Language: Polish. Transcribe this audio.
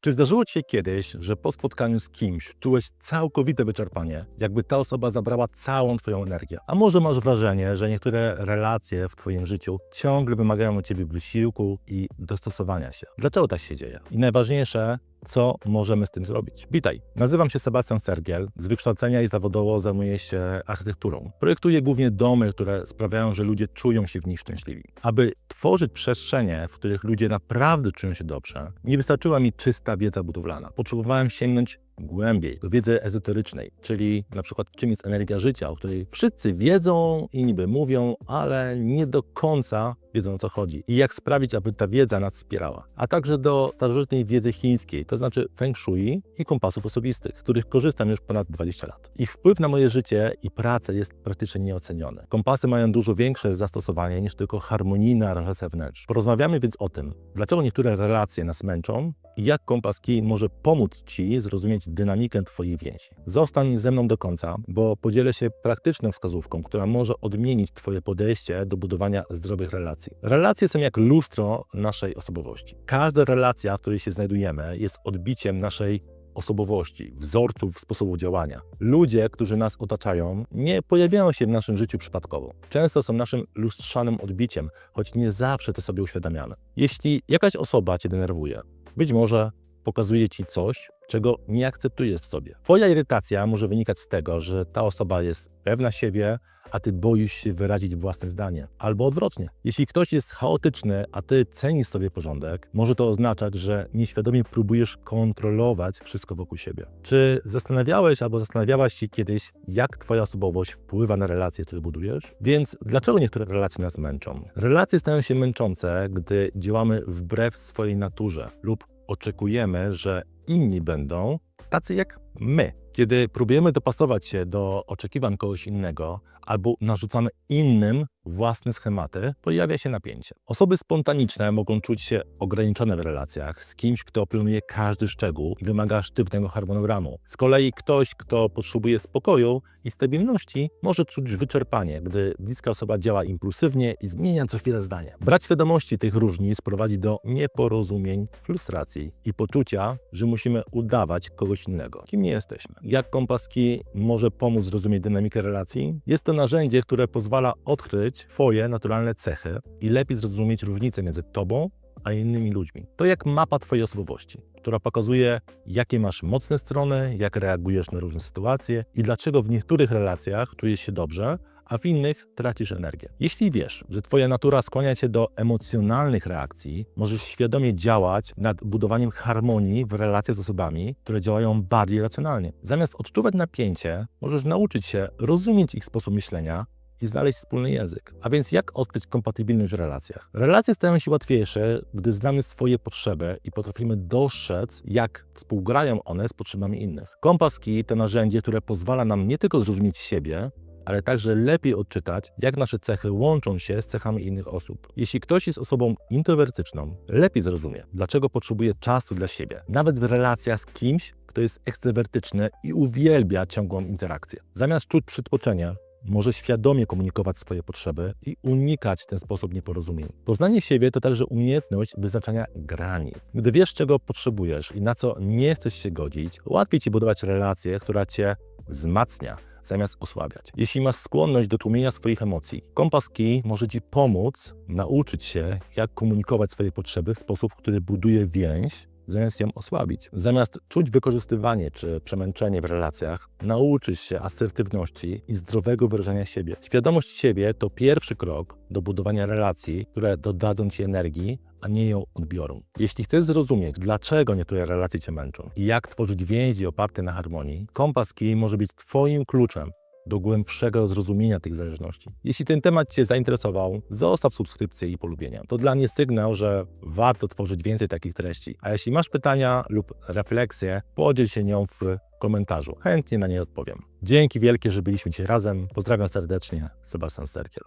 Czy zdarzyło Ci się kiedyś, że po spotkaniu z kimś czułeś całkowite wyczerpanie, jakby ta osoba zabrała całą Twoją energię? A może masz wrażenie, że niektóre relacje w Twoim życiu ciągle wymagają od Ciebie wysiłku i dostosowania się? Dlaczego tak się dzieje? I najważniejsze, co możemy z tym zrobić. Witaj, nazywam się Sebastian Sergiel. Z wykształcenia i zawodowo zajmuję się architekturą. Projektuję głównie domy, które sprawiają, że ludzie czują się w nich szczęśliwi. Aby tworzyć przestrzenie, w których ludzie naprawdę czują się dobrze, nie wystarczyła mi czysta wiedza budowlana. Potrzebowałem sięgnąć głębiej do wiedzy ezoterycznej, czyli na przykład czym jest energia życia, o której wszyscy wiedzą i niby mówią, ale nie do końca wiedzą o co chodzi i jak sprawić, aby ta wiedza nas wspierała. A także do starożytnej wiedzy chińskiej, to znaczy feng shui i kompasów osobistych, których korzystam już ponad 20 lat. Ich wpływ na moje życie i pracę jest praktycznie nieoceniony. Kompasy mają dużo większe zastosowanie niż tylko harmonijna aranżacja wnętrz. Porozmawiamy więc o tym, dlaczego niektóre relacje nas męczą jak kompas kij może pomóc Ci zrozumieć dynamikę Twojej więzi. Zostań ze mną do końca, bo podzielę się praktyczną wskazówką, która może odmienić Twoje podejście do budowania zdrowych relacji. Relacje są jak lustro naszej osobowości. Każda relacja, w której się znajdujemy, jest odbiciem naszej osobowości, wzorców sposobu działania. Ludzie, którzy nas otaczają, nie pojawiają się w naszym życiu przypadkowo. Często są naszym lustrzanym odbiciem, choć nie zawsze to sobie uświadamiamy. Jeśli jakaś osoba Cię denerwuje, być może pokazuje Ci coś, czego nie akceptujesz w sobie. Twoja irytacja może wynikać z tego, że ta osoba jest pewna siebie, a ty boisz się wyrazić własne zdanie. Albo odwrotnie. Jeśli ktoś jest chaotyczny, a ty cenisz sobie porządek, może to oznaczać, że nieświadomie próbujesz kontrolować wszystko wokół siebie. Czy zastanawiałeś albo zastanawiałaś się kiedyś, jak twoja osobowość wpływa na relacje, które budujesz? Więc dlaczego niektóre relacje nas męczą? Relacje stają się męczące, gdy działamy wbrew swojej naturze lub oczekujemy, że inni będą tacy jak my. Kiedy próbujemy dopasować się do oczekiwań kogoś innego albo narzucamy innym własne schematy, pojawia się napięcie. Osoby spontaniczne mogą czuć się ograniczone w relacjach z kimś, kto pilnuje każdy szczegół i wymaga sztywnego harmonogramu. Z kolei ktoś, kto potrzebuje spokoju i stabilności, może czuć wyczerpanie, gdy bliska osoba działa impulsywnie i zmienia co chwilę zdanie. Brak świadomości tych różnic prowadzi do nieporozumień, frustracji i poczucia, że musimy udawać kogoś innego, kim nie jesteśmy. Jak kompaski może pomóc zrozumieć dynamikę relacji? Jest to narzędzie, które pozwala odkryć Twoje naturalne cechy i lepiej zrozumieć różnice między Tobą a innymi ludźmi. To jak mapa Twojej osobowości, która pokazuje, jakie masz mocne strony, jak reagujesz na różne sytuacje i dlaczego w niektórych relacjach czujesz się dobrze, a w innych tracisz energię. Jeśli wiesz, że Twoja natura skłania Cię do emocjonalnych reakcji, możesz świadomie działać nad budowaniem harmonii w relacjach z osobami, które działają bardziej racjonalnie. Zamiast odczuwać napięcie, możesz nauczyć się rozumieć ich sposób myślenia i znaleźć wspólny język. A więc jak odkryć kompatybilność w relacjach? Relacje stają się łatwiejsze, gdy znamy swoje potrzeby i potrafimy dostrzec, jak współgrają one z potrzebami innych. Kompas Key to narzędzie, które pozwala nam nie tylko zrozumieć siebie, ale także lepiej odczytać, jak nasze cechy łączą się z cechami innych osób. Jeśli ktoś jest osobą introwertyczną, lepiej zrozumie, dlaczego potrzebuje czasu dla siebie, nawet w relacjach z kimś, kto jest ekstrawertyczny i uwielbia ciągłą interakcję. Zamiast czuć przytłoczenia, może świadomie komunikować swoje potrzeby i unikać w ten sposób nieporozumień. Poznanie siebie to także umiejętność wyznaczania granic. Gdy wiesz, czego potrzebujesz i na co nie chcesz się godzić, łatwiej ci budować relację, która cię wzmacnia zamiast osłabiać. Jeśli masz skłonność do tłumienia swoich emocji, kompas key może ci pomóc nauczyć się, jak komunikować swoje potrzeby w sposób, który buduje więź, zamiast ją osłabić. Zamiast czuć wykorzystywanie czy przemęczenie w relacjach, nauczysz się asertywności i zdrowego wyrażania siebie. Świadomość siebie to pierwszy krok do budowania relacji, które dodadzą ci energii, a nie ją odbiorą. Jeśli chcesz zrozumieć, dlaczego niektóre relacje cię męczą i jak tworzyć więzi oparte na harmonii, kompas key może być twoim kluczem do głębszego zrozumienia tych zależności. Jeśli ten temat Cię zainteresował, zostaw subskrypcję i polubienia. To dla mnie sygnał, że warto tworzyć więcej takich treści. A jeśli masz pytania lub refleksje, podziel się nią w komentarzu. Chętnie na nie odpowiem. Dzięki wielkie, że byliśmy dzisiaj razem. Pozdrawiam serdecznie, Sebastian Serkiel.